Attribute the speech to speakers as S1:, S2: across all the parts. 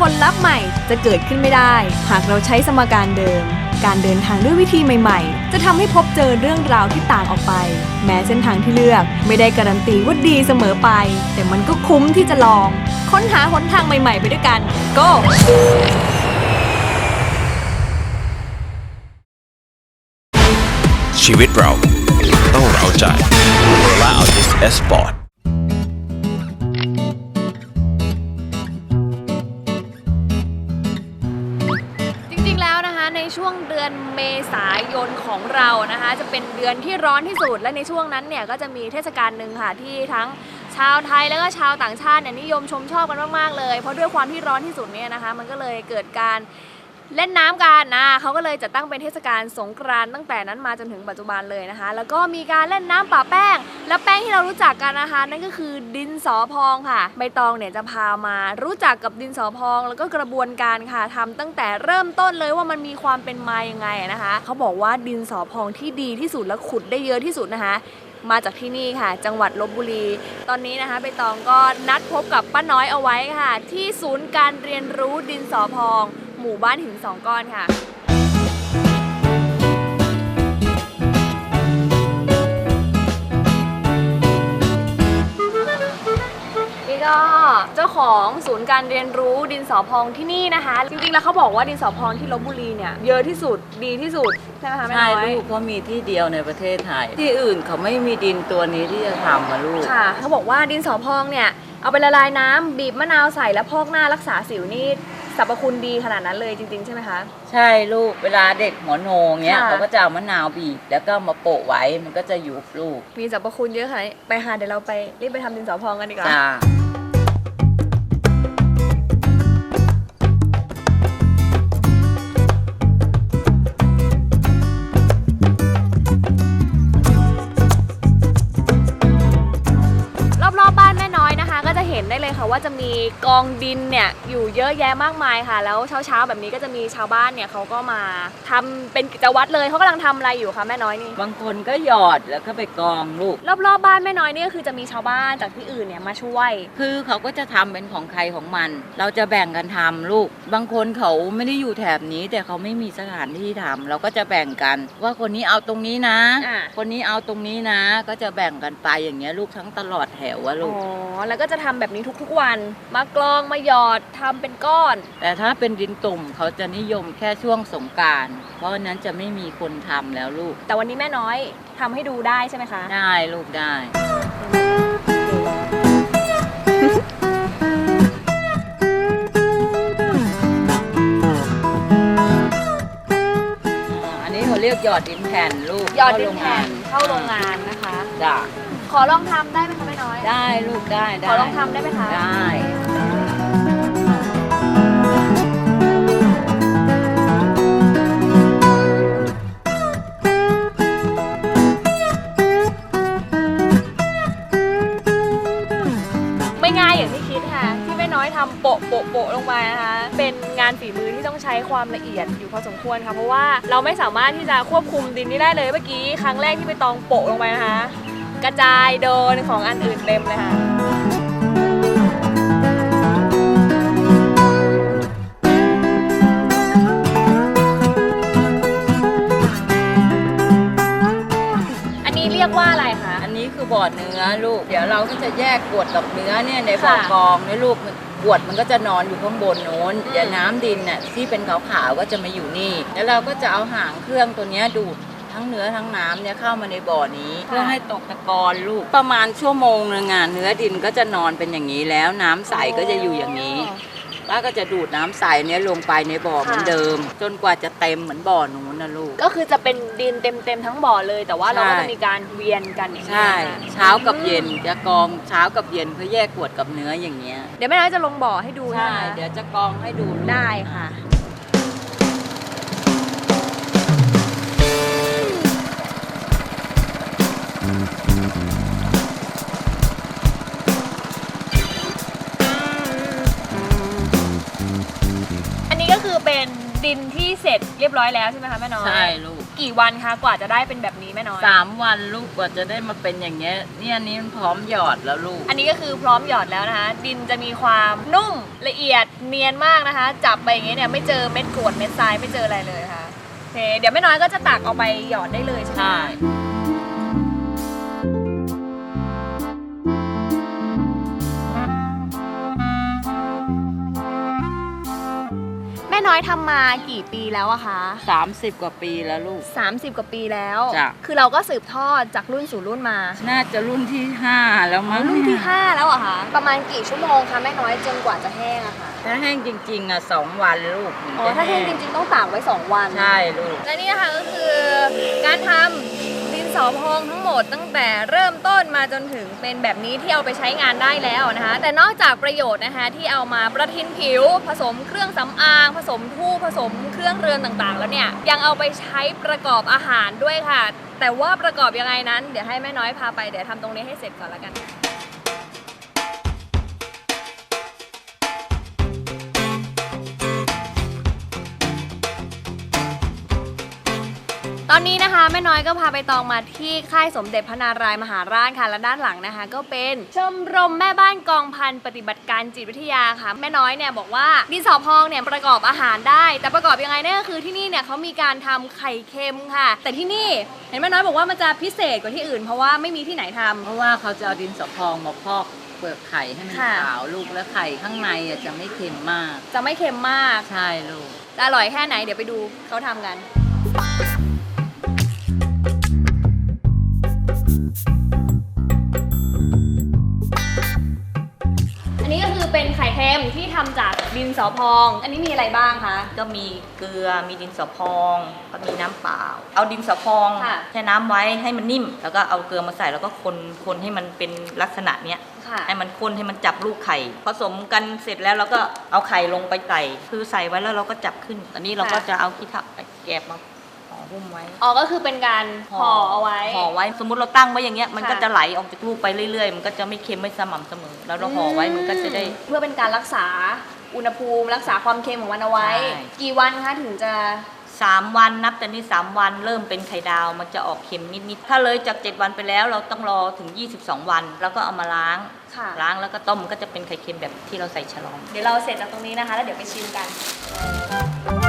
S1: ผลลัพธ์ใหม่จะเกิดขึ้นไม่ได้ หากเราใช้สมการเดิม การเดินทางด้วยวิธีใหม่ๆ จะทำให้พบเจอเรื่องราวที่ต่างออกไป แม้เส้นทางที่เลือกไม่ได้การันตีว่าดีเสมอไป แต่มันก็คุ้มที่จะลอง ค้นหาหนทางใหม่ๆ ไปด้วยกัน go
S2: ชีวิตเราต้องเราใจและเอ
S1: นเมษายนของเรานะคะ จะเป็นเดือนที่ร้อนที่สุด และในช่วงนั้นเนี่ยก็จะมีเทศกาลหนึ่งค่ะที่ทั้งชาวไทยแล้วก็ชาวต่างชาติเนี่ยนิยมชมชอบกันมากๆเลย เพราะด้วยความที่ร้อนที่สุดเนี่ยนะคะ มันก็เลยเกิดการ เล่นน้ำกันนะเขาก็เลยจัดตั้งเป็นเทศกาลสงกรานต์ตั้งแต่นั้นมาจนถึงปัจจุบันเลยนะคะ แล้วก็มีการเล่นน้ำป่าแป้ง แล้วแป้งที่เรารู้จักกันนะคะ นั่นก็คือดินสอพองค่ะ ใบตองเนี่ยจะพามารู้จักกับดินสอพอง แล้วก็กระบวนการค่ะทำตั้งแต่เริ่มต้นเลยว่ามันมีความเป็นมายังไงนะคะเขาบอกว่าดินสอพองที่ดีที่สุดและขุดได้เยอะที่สุดนะคะ มาจากที่นี่ค่ะ จังหวัดลบบุรี ตอนนี้นะคะใบตองก็นัดพบกับป้าน้อยเอาไว้ค่ะ ที่ศูนย์การเรียนรู้ดินสอพอง หมู่บ้านหินสองก้อนค่ะ นี่ก็เจ้าของศูนย์การเรียนรู้ดินสอพองที่นี่นะคะ จริงๆแล้วเขาบอกว่าดินสอพองที่ลบบุรีเนี่ยเยอะที่สุดดีที่สุด ใช่ไหมคะแม่
S3: ใช่
S1: น้อย
S3: ลูกเพราะมีที่เดียวในประเทศไทย ที่อื่นเขาไม่มีดินตัวนี้ที่จะทำมาลูก
S1: ค่ะเขาบอกว่าดินสอพองเนี่ย เอาไปละลายน้ำบีบมะนาวใส่แล้วพอกหน้ารักษาสิวนี่ สรรพคุณดีขนาดนั้นเลยจริง ๆ ใช่ไหมคะ
S3: ใช่ลูกเวลาเด็กหัวโนเงี้ย
S1: ค่ะ
S3: เขาก็จะเอามะนาวบีบแล้วก็มาโปะไว้มันก็จะยุบลูก
S1: มีสรรพคุณเยอะค่ะไปหาเดี๋ยวเราไปรีบไปทำดินสอพองกันดีกว่า
S3: จ้า
S1: ห็นได้เลยค่ะว่าจะมีกองดินเนี่ยอยู่เยอะแยะมากมายค่ะ แล้วเช้าๆแบบนี้ก็จะมีชาวบ้านเนี่ยเขาก็มาทำเป็นกิจวัตรเลยเขากำลังทำอะไรอยู่คะแม่น้อยนี่
S3: บางคนก็หยอดแล้วก็ไปกองลูก
S1: รอบๆบ้านแม่น้อยนี่ก็คือจะมีชาวบ้านจากที่อื่นเนี่ยมาช่วย
S3: คือเขาก็จะทำเป็นของใครของมัน เราจะแบ่งกันทำลูก บางคนเขาไม่ได้อยู่แถบนี้ แต่เขาไม่มีสถานที่ทำเราก็จะแบ่งกัน ว่าคนนี้เอาตรงนี้นะ
S1: อ่า
S3: คนนี้เอาตรงนี้นะ ก็จะแบ่งกันไปอย่างเงี้ยลูกทั้งตลอดแถวว่าลู
S1: อ๋
S3: ก
S1: อแล้วก็จะทำแบบนี้ทุกๆวัน มากรองมาหยอดทำเป็นก้อน
S3: แต่ถ้าเป็นดินตุ่มเขาจะนิยมแค่ช่วงสงกราร เพราะฉะนั้นจะไม่มีคนทำแล้วลูก
S1: แต่วันนี้แม่น้อยทำให้ดูได้ใช่ไหมคะ
S3: ได้ลูกได้อันนี้เขาเรียกหยอดดินแผ่นลูก
S1: หยอดดินแผ่นเข้าโรงงานนะคะ
S3: จ้ะ
S1: ขอลองทำได้ไหมคะแม่น้อย
S3: ได้ลูกได้ได้
S1: ขอลองทำได้ไหมคะ
S3: ได้
S1: ไม่ง่ายอย่างที่คิดค่ะ ที่แม่น้อยทำโปะโปะโปะลงมานะคะ เป็นงานฝีมือที่ต้องใช้ความละเอียดอยู่พอสมควรค่ะ เพราะว่าเราไม่สามารถที่จะควบคุมดินนี้ได้เลยเมื่อกี้ ครั้งแรกที่ไปตองโปะลงไปนะคะ กระจายโดนของอันอื่นเต็มเลยค่ะ อันนี้เรียกว่าอะไรคะ
S3: อันนี้คือบ่อเนื้อลูก เดี๋ยวเราก็จะแยกกรวดกับเนื้อเนี่ยในบ่อ
S1: ค่ะ
S3: กองเนี่ยลูกมันกรวดมันก็จะนอนอยู่ข้างบนโน้นเดี๋ยวน้ำดินน่ะที่เป็นขาวๆก็จะมาอยู่นี่ แล้วเราก็จะเอาหางเครื่องตัวเนี้ยดูด ทั้งเนื้อทั้งน้ำเนี่ยเข้ามาในบ่อนี้ เพื่อให้ตกตะกอนลูกประมาณชั่วโมงหนึงอะเนื้อดินก็จะนอนเป็นอย่างนี้แล้วน้ำใสก็จะอยู่อย่างนี้ป้าก็จะดูดน้ำใสเนี้ยลงไปในบ่อเหมือนเดิม จนกว่าจะเต็มเหมือนบ่อนู้นนะลูก
S1: ก็คือจะเป็นดินเต็มๆทั้งบ่อเลย แต่ว่าเราก็
S3: ใช่
S1: จะมีการเวียนกันอย่างนี้
S3: ใช่
S1: นะคะ
S3: เช้ากับเย็นจะกองเช้ากับเย็นเพื่อแยกกรวดกับเนื้ออย่างเงี้ย
S1: เดี๋ยวแม่น้อยจะลงบ่อให้ดู
S3: ใช่
S1: นะคะ
S3: เดี๋ยวจะกองให้ดูลูก
S1: ได้ค่ะ อันนี้ก็คือเป็นดินที่เสร็จเรียบร้อยแล้วใช่ไหมคะแม่น้อย
S3: ใช่ลูก
S1: กี่วันคะกว่าจะได้เป็นแบบนี้แม่น้อย
S3: สามวันลูกกว่าจะได้มาเป็นอย่างเงี้ยเนี่ยอันนี้มันพร้อมหยอดแล้วลูก
S1: อันนี้ก็คือพร้อมหยอดแล้วนะคะ ดินจะมีความนุ่มละเอียดเนียนมากนะคะ จับไปอย่างเงี้ยเนี่ยไม่เจอเม็ดกรวดเม็ดทรายไม่เจออะไรเลยค่ะโอเคเดี๋ยวแม่น้อยก็จะตักเอาไปหยอดได้เลยใช่ไหม
S3: ใช่
S1: น้อยทำมากี่ปีแล้วอะคะ
S3: สามสิบกว่าปีแล้วลูก
S1: 30 กว่าปีแล้ว
S3: จ้ะ
S1: คือเราก็สืบทอดจากรุ่นสู่รุ่นมา
S3: น่าจะรุ่นที่ห้าแล้วมั้ง
S1: รุ่นที่5แล้วเหรอะคะ ประมาณกี่ชั่วโมงคะแม่น้อยจนกว่าจะแห้งอะคะ
S3: ถ้าแห้งจริง ๆ อะสองวันลูกถึง
S1: อ๋อ
S3: จะ
S1: ถ้าแห้งจริงๆต้องตากไว้ 2 วัน
S3: ใช่ลูก
S1: และนี่นะคะก็คือการทำดิน สอพองทั้งหมดตั้งแต่เริ่มต้นมาจนถึงเป็นแบบนี้ที่เอาไปใช้งานได้แล้วนะคะแต่นอกจากประโยชน์นะคะที่เอามาประทินผิว ผสมเครื่องสำอาง ผสมทู่ผสมเครื่องเรือนต่างๆ แล้วเนี่ยยังเอาไปใช้ประกอบอาหารด้วยค่ะ แต่ว่าประกอบยังไงนั้น เดี๋ยวให้แม่น้อยพาไปเดี๋ยวทำตรงนี้ให้เสร็จก่อนละกัน ตอนนี้นะคะแม่น้อยก็พาไปตองมาที่ค่ายสมเด็จพระนารายมหาราชค่ะและด้านหลังนะคะ ก็เป็นชมรมแม่บ้านกองพันปฏิบัติการจิตวิทยาค่ะ แม่น้อยเนี่ยบอกว่าดินสอพองเนี่ยประกอบอาหารได้ แต่ประกอบยังไงเนี่ยก็คือที่นี่เนี่ยเขามีการทำไข่เค็มค่ะ แต่ที่นี่เห็นแม่น้อยบอกว่ามันจะพิเศษกว่าที่อื่น เพราะว่าไม่มีที่ไหนทำ
S3: เพราะว่าเขาจะเอาดินสอพองมาพอกเปลือกไข่ให้มัน
S1: ค่ะ
S3: ขาวลูกแล้วไข่ข้างในอะจะไม่เค็มมาก
S1: จะไม่เค็มมาก
S3: ใช่ลูก
S1: จะอร่อยแค่ไหนเดี๋ยวไปดูเขาทำกัน ที่ทำจากดินสอพอง อันนี้มีอะไรบ้างคะ
S4: ก็มีเกลือมีดินสอพองก็มีน้ำเปล่า เอาดินสอพอง
S1: ค่ะ
S4: แช่น้ำไว้ให้มันนิ่ม แล้วก็เอาเกลือมาใส่แล้วก็คนคนให้มันเป็นลักษณะเนี้ย
S1: ค่ะ
S4: ให้มันข้นให้มันจับลูกไข่ผสมกันเสร็จแล้วเราก็เอาไข่ลงไปใส่คือใส่ไว้แล้วเราก็จับขึ้น ตอนนี้เราก็จะเอาขี้เถ้าแกบมา ห่อหุ้มไว้
S1: อ๋อก็คือเป็นการห่อเอาไว้
S4: ห่อไว้สมมุติเราตั้งไว้อย่างเงี้ยมันก็
S1: ค่ะ
S4: จะไหลออกจากลูกไปเรื่อยๆ มันก็จะไม่เค็มไม่สม่ำเสมอ แล้วเราห่อไว้มันก็จะได้
S1: เพื่อเป็นการรักษาอุณหภูมิ รักษาความเค็มของมันเอาไว้
S4: ใช่
S1: กี่วันคะถึงจะ
S4: สามวันนับแต่นี้สามวันเริ่มเป็นไข่ดาวมันจะออกเค็มนิดๆถ้าเลยจาก 7 วันไปแล้วเราต้องรอถึง 22 วัน แล้วก็เอามาล้าง
S1: ค่ะ
S4: ล้างแล้วก็ต้มมันก็จะเป็นไข่เค็มแบบที่เราใส่ฉลอม
S1: เดี๋ยวเราเสร็จจากตรงนี้นะคะ แล้วเดี๋ยวไปชิมกันนี่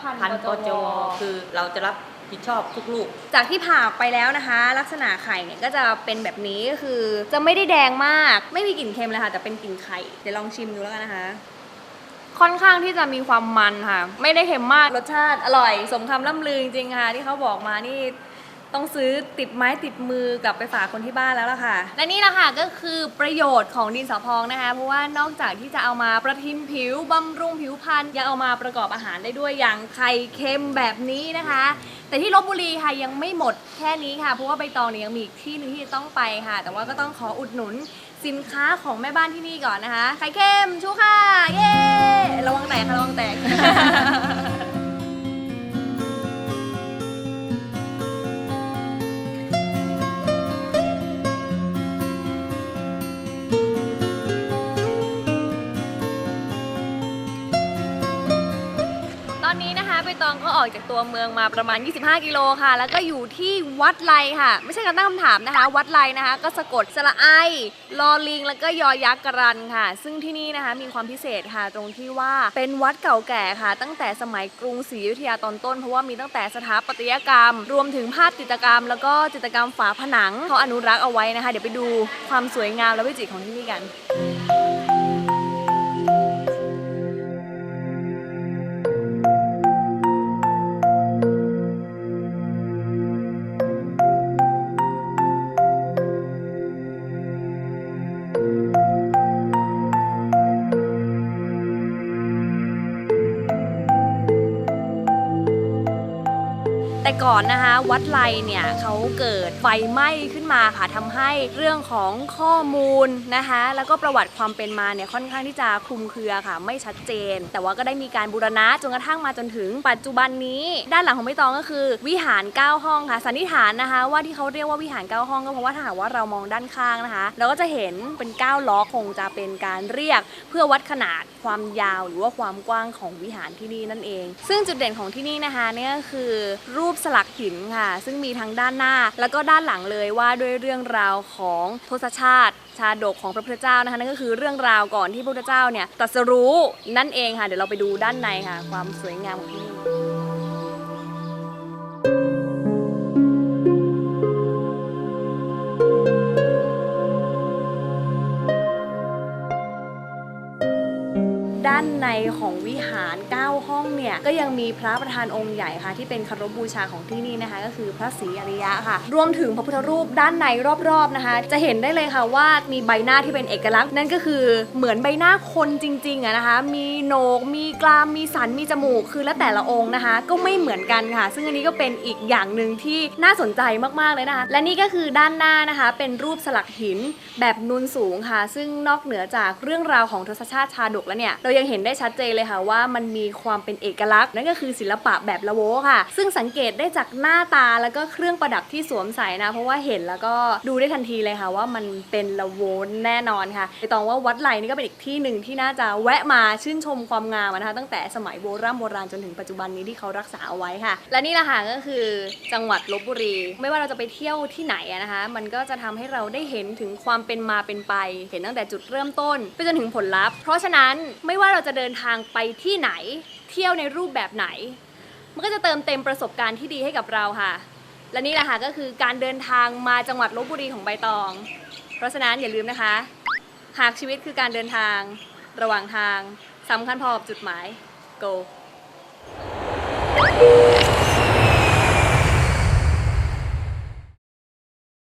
S1: พัน
S4: พัน
S1: ก
S4: ก
S1: จ
S4: จ
S1: ว
S4: คือเราจะรับผิดชอบทุกลูก
S1: จากที่ผ่าไปแล้วนะคะ ลักษณะไข่เนี่ยก็จะเป็นแบบนี้ก็คือจะไม่ได้แดงมาก ไม่มีกลิ่นเค็มเลยค่ะแต่เป็นกลิ่นไข่เดี๋ยวลองชิมดูแล้วกันนะคะ ค่อนข้างที่จะมีความมันค่ะ ไม่ได้เค็มมากรสชาติอร่อย สมคำล่ำลือจริงๆค่ะ ที่เขาบอกมานี่ ต้องซื้อติดไม้ติดมือกลับไปฝากคนที่บ้านแล้วล่ะค่ะ และนี่แหละค่ะก็คือประโยชน์ของดินสอพองนะคะ เพราะว่านอกจากที่จะเอามาประทินผิวบำรุงผิวพรรณยังเอามาประกอบอาหารได้ด้วยอย่างไข่เค็มแบบนี้นะคะ แต่ที่ลบบุรีค่ะยังไม่หมดแค่นี้ค่ะ เพราะว่าใบตองเนี่ยยังมีอีกที่หนึงที่จะต้องไปค่ะ แต่ว่าก็ต้องขออุดหนุนสินค้าของแม่บ้านที่นี่ก่อนนะคะ ไข่เค็มชูค่ะ เย้ ระวังแตกค่ะระวังแตก ออกจากตัวเมืองมาประมาณ 25 กิโลค่ะ แล้วก็อยู่ที่วัดไลค่ะ ไม่ใช่การตั้งคำถามนะคะ วัดไลนะคะ ก็สะกดสระไอลอลิง แล้วก็ยอยักษ์กรันค่ะ ซึ่งที่นี่นะคะมีความพิเศษค่ะ ตรงที่ว่าเป็นวัดเก่าแก่ค่ะ ตั้งแต่สมัยกรุงศรีอยุธยาตอนต้น เพราะว่ามีตั้งแต่สถาปัตยกรรม รวมถึงภาพจิตรกรรม แล้วก็จิตรกรรมฝาผนังเขาอนุรักษ์เอาไว้นะคะ เดี๋ยวไปดูความสวยงามและวิจิตรของที่นี่กัน ก่อนนะคะ วัดไลเนี่ยเขาเกิดไฟไหม้ขึ้นมาค่ะทำให้เรื่องของข้อมูลนะคะ แล้วก็ประวัติความเป็นมาเนี่ยค่อนข้างที่จะคลุมเครือค่ะ ไม่ชัดเจน แต่ว่าก็ได้มีการบูรณะจนกระทั่งมาจนถึง ปัจจุบันนี้ด้านหลังของใบตองก็คือ วิหาร 9 ห้องค่ะ สันนิษฐานนะคะ ว่าที่เขาเรียกว่าวิหาร 9 ห้องก็เพราะว่าถ้าหากว่าเรามองด้านข้างนะคะ เราก็จะเห็นเป็น 9 ล้อคงจะเป็นการเรียก เพื่อวัดขนาดความยาวหรือว่าความกว้างของวิหารที่นี่นั่นเอง ซึ่งจุดเด่นของที่นี่นะคะเนี่ยก็คือรูปสลักหินค่ะ ซึ่งมีทั้งด้านหน้า แล้วก็ด้านหลังเลยว่าด้วยเรื่องราวของทศชาติชาดกของพระพุทธเจ้านะคะนั่นก็คือเรื่องราวก่อนที่พระพุทธเจ้าเนี่ยตรัสรู้นั่นเองค่ะ เดี๋ยวเราไปดูด้านในค่ะ ความสวยงามของที่นี่ ด้านในของวิหาร 9 ห้องเนี่ยก็ยังมีพระประธานองค์ใหญ่ค่ะ ที่เป็นคารพบูชาของที่นี่นะคะ ก็คือพระศรีอริยะค่ะ รวมถึงพระพุทธรูปด้านในรอบๆนะคะ จะเห็นได้เลยค่ะว่ามีใบหน้าที่เป็นเอกลักษณ์นั่นก็คือเหมือนใบหน้าคนจริงๆอะนะคะ มีโหนก มีกราม มีสัน มีจมูก คือและแต่ละองค์นะคะ ก็ไม่เหมือนกันค่ะ ซึ่งอันนี้ก็เป็นอีกอย่างหนึ่งที่น่าสนใจมากๆเลยนะคะ และนี่ก็คือด้านหน้านะคะ เป็นรูปสลักหินแบบนูนสูงค่ะ ซึ่งนอกเหนือจากเรื่องราวของทศชาติชาดกแล้วเนี่ยเรายังเห็นได้ชัดเจนเลยค่ะว่ามันมีความเป็นเอกลักษณ์นั่นก็คือศิลปะแบบละโวค่ะ ซึ่งสังเกตได้จากหน้าตาแล้วก็เครื่องประดับที่สวมใส่นะ เพราะว่าเห็นแล้วก็ดูได้ทันทีเลยค่ะ ว่ามันเป็นละโวแน่นอนค่ะไปตองว่าวัดไหลนี่ก็เป็นอีกที่หนึ่งที่น่าจะแวะมาชื่นชมความงามนะคะตั้งแต่สมัยโบราณโบราณจนถึงปัจจุบันนี้ที่เขารักษาเอาไว้ค่ะ และนี่แหละค่ะก็คือจังหวัดลบบุรี ไม่ว่าเราจะไปเที่ยวที่ไหนนะคะ มันก็จะทำให้เราได้เห็นถึงความเป็นมาเป็นไป เห็นตั้งแต่จุดเริ่มต้นไปจนถึงผลลัพธ์ เพราะฉะนั้นไม่ว่าเราจะเดินทางไปที่ไหน เที่ยวในรูปแบบไหน มันก็จะเติมเต็มประสบการณ์ที่ดีให้กับเราค่ะ และนี่แหละค่ะก็คือการเดินทางมาจังหวัดลบบุรีของใบตอง เพราะฉะนั้นอย่าลืมนะคะ หากชีวิตคือการเดินทาง ระหว่างทางสำคัญพอกับจุดหมาย go